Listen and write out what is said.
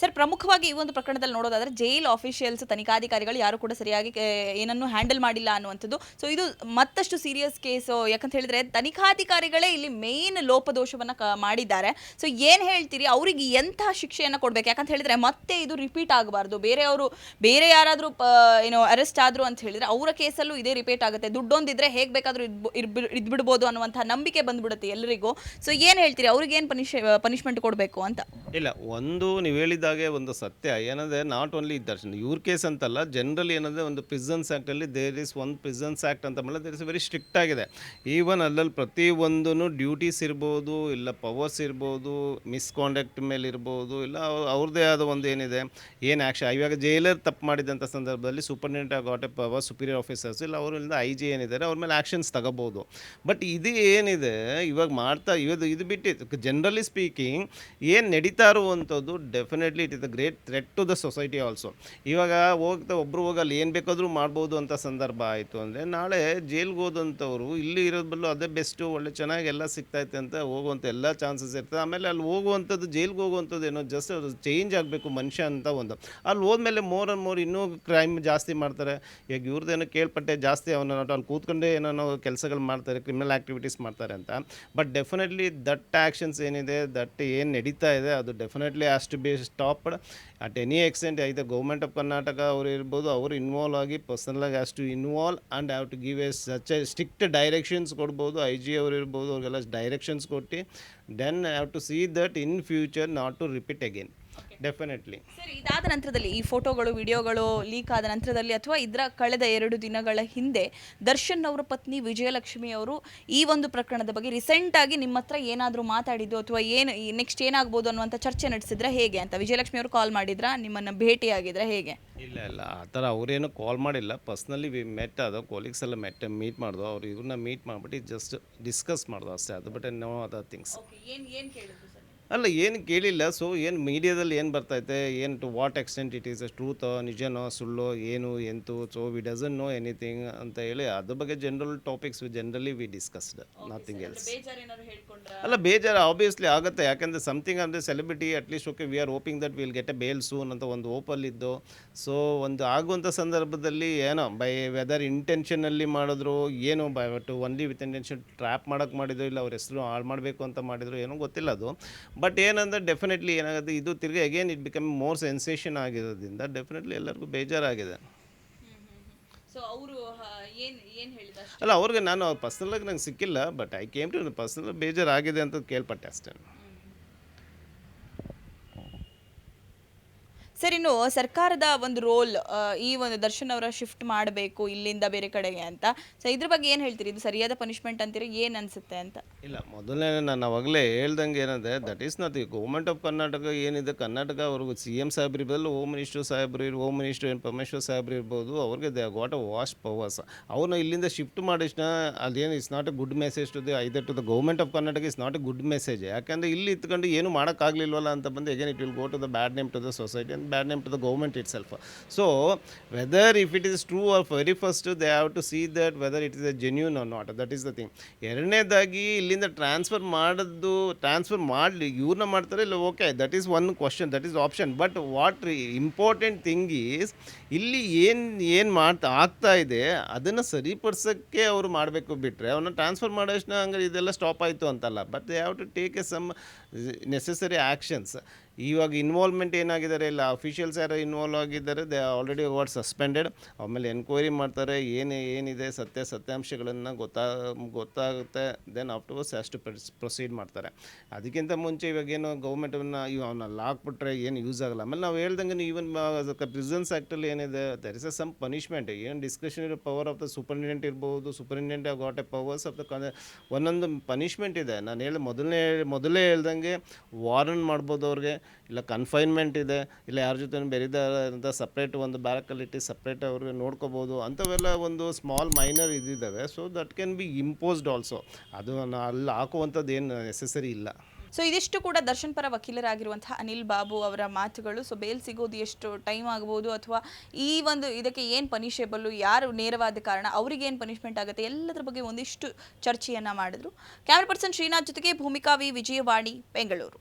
Sir, ಪ್ರಮುಖವಾಗಿ ಈ ಒಂದು ಪ್ರಕರಣದಲ್ಲಿ ನೋಡೋದಾದ್ರೆ ಜೈಲ್ ಆಫೀಷಿಯಲ್ಸ್ ತನಿಖಾಧಿಕಾರಿಗಳು ಯಾರು ಕೂಡ ಸರಿಯಾಗಿ ಏನನ್ನು ಹ್ಯಾಂಡಲ್ ಮಾಡಿಲ್ಲ ಅನ್ನುವಂಥದ್ದು. ಸೊ ಇದು ಮತ್ತಷ್ಟು ಸೀರಿಯಸ್ ಕೇಸು ಯಾಕಂತ ಹೇಳಿದ್ರೆ ತನಿಖಾಧಿಕಾರಿಗಳೇ ಇಲ್ಲಿ ಮೇನ್ ಲೋಪದೋಷವನ್ನ ಮಾಡಿದ್ದಾರೆ. ಸೊ ಏನು ಹೇಳ್ತೀರಿ? ಅವರಿಗೆ ಎಂತಹ ಶಿಕ್ಷೆಯನ್ನು ಕೊಡಬೇಕು? ಯಾಕಂತ ಹೇಳಿದ್ರೆ ಮತ್ತೆ ಇದು ರಿಪೀಟ್ ಆಗಬಾರ್ದು. ಬೇರೆಯವರು ಬೇರೆ ಯಾರಾದರೂ ಏನೋ ಅರೆಸ್ಟ್ ಆದ್ರು ಅಂತ ಹೇಳಿದ್ರೆ ಅವರ ಕೇಸಲ್ಲೂ ಇದೇ ರಿಪೀಟ್ ಆಗುತ್ತೆ. ದುಡ್ಡೊಂದಿದ್ರೆ ಹೇಗೆ ಬೇಕಾದರೂ ಇದ್ಬಿಡ್ಬೋದು ಅನ್ನುವಂಥ ನಂಬಿಕೆ ಬಂದ್ಬಿಡುತ್ತೆ ಎಲ್ಲರಿಗೂ ಸೊ ಏನು ಹೇಳ್ತೀರಿ? ಅವ್ರಿಗೆ ಏನು ಪನಿಷ್ ಪನಿಷ್ಮೆಂಟ್ ಕೊಡಬೇಕು ಅಂತ? ಇಲ್ಲ, ಒಂದು ನೀವು ಹೇಳಿದಾಗೆ ಒಂದು ಸತ್ಯ, ಏನಂದರೆ ನಾಟ್ ಓನ್ಲಿ ದರ್ಶನ್ ಇವ್ರ ಕೇಸ್ ಅಂತಲ್ಲ ಜನರಲಿ ಏನಂದರೆ ಒಂದು prisons ಆ್ಯಕ್ಟಲ್ಲಿ there is one prisons act ಅಂತ ಮೇಲೆ ದೇರ್ ಇಸ್ ವೆರಿ ಸ್ಟ್ರಿಕ್ಟ್ ಆಗಿದೆ. ಈವನ್ ಅಲ್ಲಲ್ಲಿ ಪ್ರತಿಯೊಂದೂ ಡ್ಯೂಟೀಸ್ ಇರ್ಬೋದು, ಇಲ್ಲ ಪವರ್ಸ್ ಇರ್ಬೋದು ಮಿಸ್ಕಾಂಡಕ್ಟ್ ಮೇಲೆ ಇರ್ಬೋದು, ಇಲ್ಲ ಅವ್ರ- ಅವ್ರದ್ದೇ ಆದ ಒಂದು ಏನಿದೆ, ಏನು ಆ್ಯಕ್ಷನ್ ಇವಾಗ ಜೈಲರ್ ತಪ್ಪು ಮಾಡಿದಂಥ ಸಂದರ್ಭದಲ್ಲಿ superintendent got a power superior officers ಇಲ್ಲ ಅವರಿಂದ ಐ ಜಿ ಏನಿದ್ದಾರೆ ಅವ್ರ ಮೇಲೆ ಆ್ಯಕ್ಷನ್ಸ್ ತಗೋಬೋದು. ಬಟ್ ಇದು ಏನಿದೆ, ಇವಾಗ ಮಾಡ್ತಾ ಇವತ್ತು ಇದು ಬಿಟ್ಟಿತ್ತು. ಜನರಲಿ ಸ್ಪೀಕಿಂಗ್ ಏನು ನಡೀತಾ ಇರುವಂಥದ್ದು definitely it is a great threat to the society also ಇವಾಗ ಹೋಗ್ತಾ ಒಬ್ಬರು ಹೋಗಿ ಅಲ್ಲಿ ಏನು ಬೇಕಾದರೂ ಮಾಡ್ಬೋದು ಅಂತ ಸಂದರ್ಭ ಆಯಿತು ಅಂದರೆ ನಾಳೆ ಜೈಲ್ಗೆ ಹೋದಂಥವ್ರು ಇಲ್ಲಿ ಇರೋದು ಬದಲು ಅದೇ ಬೆಸ್ಟು ಒಳ್ಳೆ ಚೆನ್ನಾಗಿ ಎಲ್ಲ ಸಿಗ್ತೈತೆ ಅಂತ ಹೋಗುವಂಥ ಎಲ್ಲ ಚಾನ್ಸಸ್ ಇರ್ತದೆ. ಆಮೇಲೆ ಅಲ್ಲಿ ಹೋಗುವಂಥದ್ದು, ಜೈಲ್ಗೆ ಹೋಗುವಂಥದ್ದು ಏನೋ ಜಸ್ಟ್ ಅದು ಚೇಂಜ್ ಆಗಬೇಕು ಮನುಷ್ಯ ಅಂತ ಒಂದು. ಅಲ್ಲಿ ಹೋದ್ಮೇಲೆ ಮೋರ್ ಆ್ಯಂಡ್ ಮೋರ್ ಇನ್ನೂ ಕ್ರೈಮ್ ಜಾಸ್ತಿ ಮಾಡ್ತಾರೆ. ಈಗ ಇವ್ರದ್ದೇನೋ ಕೇಳ್ಪಟ್ಟೆ ಜಾಸ್ತಿ ಅವನ ಅಲ್ಲಿ ಕೂತ್ಕೊಂಡೇ ಏನೋ ಕೆಲಸಗಳು ಮಾಡ್ತಾರೆ ಕ್ರಿಮಿನಲ್ ಆ್ಯಕ್ಟಿವಿಟೀಸ್ ಮಾಡ್ತಾರೆ ಅಂತ. ಬಟ್ ಡೆಫಿನೆಟ್ಲಿ ದಟ್ ಆ್ಯಕ್ಷನ್ಸ್ ಏನಿದೆ ದಟ್ ಏನು ನಡೀತಾ ಇದೆ, ಅದು definitely has to be at any extent ಐತೆ ಗೌರ್ಮೆಂಟ್ ಆಫ್ ಕರ್ನಾಟಕ ಅವರು ಇರ್ಬೋದು, ಅವರು ಇನ್ವಾಲ್ವ್ ಆಗಿ ಪರ್ಸನಲಾಗಿ has to involve and have to give a such a strict directions ಕೊಡ್ಬೋದು. ಐ ಜಿ ಅವರು ಇರ್ಬೋದು, ಅವ್ರಿಗೆಲ್ಲ ಡೈರೆಕ್ಷನ್ಸ್ ಕೊಟ್ಟು then have to see that in future not to repeat again definitely sir ಇದಾದ ನಂತರದಲ್ಲಿ ಈ ಫೋಟೋಗಳು ವಿಡಿಯೋಗಳು ಲೀಕ್ ಆದ ನಂತರದಲ್ಲಿ ಅಥವಾ ಇದರ ಕಳೆದ ಎರಡು ದಿನಗಳ ಹಿಂದೆ ದರ್ಶನ್ ಅವರ ಪತ್ನಿ ವಿಜಯಲಕ್ಷ್ಮಿ ಅವರು ಈ ಒಂದು ಪ್ರಕರಣದ ಬಗ್ಗೆ ರೀಸೆಂಟ್ ಆಗಿ ನಿಮ್ಮ ಹತ್ರ ಏನಾದರೂ ಮಾತಾಡಿದ್ದು ಅಥವಾ ಏನು ನೆಕ್ಸ್ಟ್ ಏನಾಗ್ಬೋದು ಅನ್ನುವಂಥ ಚರ್ಚೆ ನಡೆಸಿದ್ರೆ ಹೇಗೆ ಅಂತ? ವಿಜಯಲಕ್ಷ್ಮಿ ಅವರು ಕಾಲ್ ಮಾಡಿದ್ರಾ? ನಿಮ್ಮನ್ನು ಭೇಟಿಯಾಗಿದ್ರೆ? ಹೇಗೆ? ಇಲ್ಲ ಇಲ್ಲ. ಆ ಥರ ಅವರೇನು ಕಾಲ್ ಮಾಡಿಲ್ಲ. ಪರ್ಸ್ನಲಿ ವಿ ಮೆಟ್ ಅದು ಕೊಲೀಗ್ಸ್ ಎಲ್ಲ ಮೆಟ್ ಮೀಟ್ ಮಾಡಿದ್ವು ಅವ್ರು ಇವ್ರನ್ನ ಮೀಟ್ ಮಾಡಿಬಿಟ್ಟು ಜಸ್ಟ್ ಡಿಸ್ಕಸ್ ಮಾಡ್ದು ಅಷ್ಟೇ. ಅದು ಬಟ್ ನೋ ಅದರ್ ಥಿಂಗ್ಸ್ ಏನು ಏನು ಕೇಳಿದ್ರು? ಅಲ್ಲ ಏನು ಕೇಳಿಲ್ಲ. ಸೊ ಏನು ಮೀಡಿಯಾದಲ್ಲಿ ಏನು ಬರ್ತೈತೆ? ಏನು to what extent it is ಟ್ರೂತೋ ನಿಜನೋ ಸುಳ್ಳೋ ಏನು ಎಂತು so we doesn't know anything ಅಂತ ಹೇಳಿ ಅದ್ರ ಬಗ್ಗೆ general topics we generally we discussed nothing else ಅಲ್ಲ ಬೇಜಾರು ಆಬ್ವಿಯಸ್ಲಿ ಆಗುತ್ತೆ. ಯಾಕಂದರೆ ಸಮಥಿಂಗ್ ಅಂದರೆ celebrity at least okay we are hoping that will get a bail soon ಅಂತ ಒಂದು ಓಪಲ್ಲಿದ್ದು ಸೊ ಒಂದು ಆಗುವಂಥ ಸಂದರ್ಭದಲ್ಲಿ ಏನೋ ಬೈ ವೆದರ್ ಇಂಟೆನ್ಷನಲ್ಲಿ ಮಾಡಿದ್ರು ಏನೋ by but only with intention trap ಮಾಡೋಕ್ಕೆ ಮಾಡಿದ್ರು ಇಲ್ಲ ಅವ್ರ ಹೆಸರು ಹಾಳು ಮಾಡಬೇಕು ಅಂತ ಮಾಡಿದ್ರು ಏನೋ ಗೊತ್ತಿಲ್ಲ ಅದು. ಬಟ್ ಏನಂದ್ರೆ ಡೆಫಿನೆಟ್ಲಿ ಏನಾಗುತ್ತೆ ಇದು ತಿರ್ಗಿ again it become more sensation ಆಗಿರೋದ್ರಿಂದ ಡೆಫಿನೆಟ್ಲಿ ಎಲ್ಲರಿಗೂ ಬೇಜಾರಾಗಿದೆ. ಅವರು ಅಲ್ಲ ಅವ್ರಿಗೆ ನಾನು ಪರ್ಸ್ನಲಾಗಿ ನಂಗೆ ಸಿಕ್ಕಿಲ್ಲ but I came to personal ಬೇಜಾರಾಗಿದೆ ಅಂತ ಕೇಳ್ಪಟ್ಟೆ ಅಷ್ಟೇ. ಸರ್, ಇನ್ನು ಸರ್ಕಾರದ ಒಂದು ರೋಲ್ ಈ ಒಂದು ದರ್ಶನ್ ಅವರ ಶಿಫ್ಟ್ ಮಾಡಬೇಕು, ಇಲ್ಲಿಂದ ಬೇರೆ ಕಡೆಗೆ ಅಂತ. ಸೊ ಇದ್ರ ಬಗ್ಗೆ ಏನು ಹೇಳ್ತೀರಿ? ಇದು ಸರಿಯಾದ ಪನಿಷ್ಮೆಂಟ್ ಅಂತೀರಿ? ಏನು ಅನಿಸುತ್ತೆ ಅಂತ? ಇಲ್ಲ, ಮೊದಲನೇ ನಾನು ಅವಾಗಲೇ ಹೇಳ್ದಂಗೆ ಏನಂದರೆ ದಟ್ ಈಸ್ ನಾಟ್ ಈ ಗೌರ್ಮೆಂಟ್ ಆಫ್ ಕರ್ನಾಟಕ ಏನಿದೆ ಕರ್ನಾಟಕ ಅವ್ರಿಗೆ ಸಿ ಎಂ ಸಾಹೇಬ್ರು ಇರ್ಬೋದು ಹೋಮ್ ಮಿನಿಸ್ಟರ್ ಸಾಹೇಬ್ರು ಇರ್ ಹೋಮ್ ಮಿನಿಸ್ಟರ್ ಏನು ಪರಮೇಶ್ವರ್ ಸಾಹೇಬ್ರು ಇರ್ಬೋದು, ಅವ್ರಿಗೆ they what a wash powers ಅವ್ರನ್ನ ಇಲ್ಲಿಂದ ಶಿಫ್ಟ್ ಮಾಡಿಸಿನ, ಅದೇನು it's not a good message to the either to the government of Karnataka is not a good message ಯಾಕಂದರೆ ಇಲ್ಲಿ ಇತ್ಕೊಂಡು ಏನು ಮಾಡೋಕ್ಕಾಗಲಿಲ್ವಲ್ಲ ಅಂತ ಬಂದು again it will go to the bad name to the society name to the government itself so whether if it is true or very first they have to see that whether it is a genuine or not that is the thing ಎರಡನೇದಾಗಿ ಇಲ್ಲಿಂದ transfer ಮಾಡೋದು transfer ಮಾಡಲಿ ಇವ್ರನ್ನ ಮಾಡ್ತಾರೆ, ಇಲ್ಲ okay that is one question that is option but what important thing is ಇಲ್ಲಿ ಏನು ಏನು ಮಾಡ್ತಾ ಆಗ್ತಾ ಇದೆ, ಅದನ್ನು ಸರಿಪಡಿಸೋಕ್ಕೆ ಅವರು ಮಾಡಬೇಕು ಬಿಟ್ಟರೆ ಅವನ್ನ ಟ್ರಾನ್ಸ್ಫರ್ ಮಾಡೋಷ್ಟನ್ನ ಹಂಗೆ ಇದೆಲ್ಲ ಸ್ಟಾಪ್ ಆಯಿತು ಅಂತಲ್ಲ. But they have to take a some necessary actions ಇವಾಗ ಇನ್ವಾಲ್ವ್ಮೆಂಟ್ ಏನಾಗಿದ್ದಾರೆ, ಇಲ್ಲ ಅಫಿಷಿಯಲ್ಸ್ ಯಾರು ಇನ್ವಾಲ್ವ್ ಆಗಿದ್ದಾರೆ ದೇ ಆಲ್ರೆಡಿ ವಾಟ್ ಸಸ್ಪೆಂಡೆಡ್ ಆಮೇಲೆ ಎನ್ಕ್ವೈರಿ ಮಾಡ್ತಾರೆ, ಏನು, ಏನಿದೆ, ಸತ್ಯ, ಸತ್ಯಾಂಶಗಳನ್ನು ಗೊತ್ತಾ, ಗೊತ್ತಾಗುತ್ತೆ. ದೆನ್ ಆಫ್ಟರ್ವರ್ಸ್ ಅಷ್ಟು ಪ್ರೊಸೀಡ್ ಮಾಡ್ತಾರೆ. ಅದಕ್ಕಿಂತ ಮುಂಚೆ ಇವಾಗ ಏನು ಗೌರ್ಮೆಂಟನ್ನು ಇವ್ ಅವನ್ನೆಲ್ಲ ಹಾಕ್ಬಿಟ್ರೆ ಏನು ಯೂಸ್ ಆಗಲ್ಲ. ಆಮೇಲೆ ನಾವು ಹೇಳ್ದಂಗೆ ಈವನ್ ಪ್ರಿಸನ್ಸ್ ಆ್ಯಕ್ಟಲ್ಲಿ ಏನಿದೆ there is a some punishment ಏನು discretionary power of the superintendent ಇರ್ಬೋದು superintendent of got a powers of the ಒಂದೊಂದು ಪನಿಷ್ಮೆಂಟ್ ಇದೆ. ನಾನು ಹೇಳಿ ಮೊದಲನೇ, ಮೊದಲೇ ಹೇಳ್ದಂಗೆ ವಾರನ್ ಮಾಡ್ಬೋದು ಅವ್ರಿಗೆ. ಇಲ್ಲ ಕನ್ಫೈನ್ಮೆಂಟ್ ಇದೆ, ಇಲ್ಲ ಯಾರ ಜೊತೆ ಬೆರೀದ ಸಪ್ರೇಟ್ ಒಂದು ಬ್ಯಾರಕಲ್ಲಿಟ್ಟು ಸಪ್ರೇಟ್ ಅವ್ರಿಗೆ ನೋಡ್ಕೋಬೋದು ಅಂಥವೆಲ್ಲ ಒಂದು small minor ಇದ್ದಿದ್ದಾವೆ. So that can be imposed also ಅದು ಅಲ್ಲಿ ಹಾಕುವಂಥದ್ದು ಏನು ನೆಸೆಸರಿ ಇಲ್ಲ. ಸೊ ಇದಿಷ್ಟು ಕೂಡ ದರ್ಶನ್ ಪರ ವಕೀಲರಾಗಿರುವಂತಹ ಅನಿಲ್ ಬಾಬು ಅವರ ಮಾತುಗಳು. ಸೊ ಬೇಲ್ ಸಿಗೋದು ಎಷ್ಟು ಟೈಮ್ ಆಗ್ಬೋದು ಅಥವಾ ಈ ಒಂದು ಇದಕ್ಕೆ ಏನು ಪನಿಷೇಬಲ್ಲು ಯಾರು ನೇರವಾದ ಕಾರಣ, ಅವರಿಗೆ ಏನು ಪನಿಷ್ಮೆಂಟ್ ಆಗುತ್ತೆ, ಎಲ್ಲದರ ಬಗ್ಗೆ ಒಂದಿಷ್ಟು ಚರ್ಚೆಯನ್ನು ಮಾಡಿದ್ರು. ಕ್ಯಾಮ್ರಾ ಪರ್ಸನ್ ಶ್ರೀನಾಥ್ ಜೊತೆಗೆ ಭೂಮಿಕಾ ವಿ ವಿಜಯವಾಣಿ, ಬೆಂಗಳೂರು.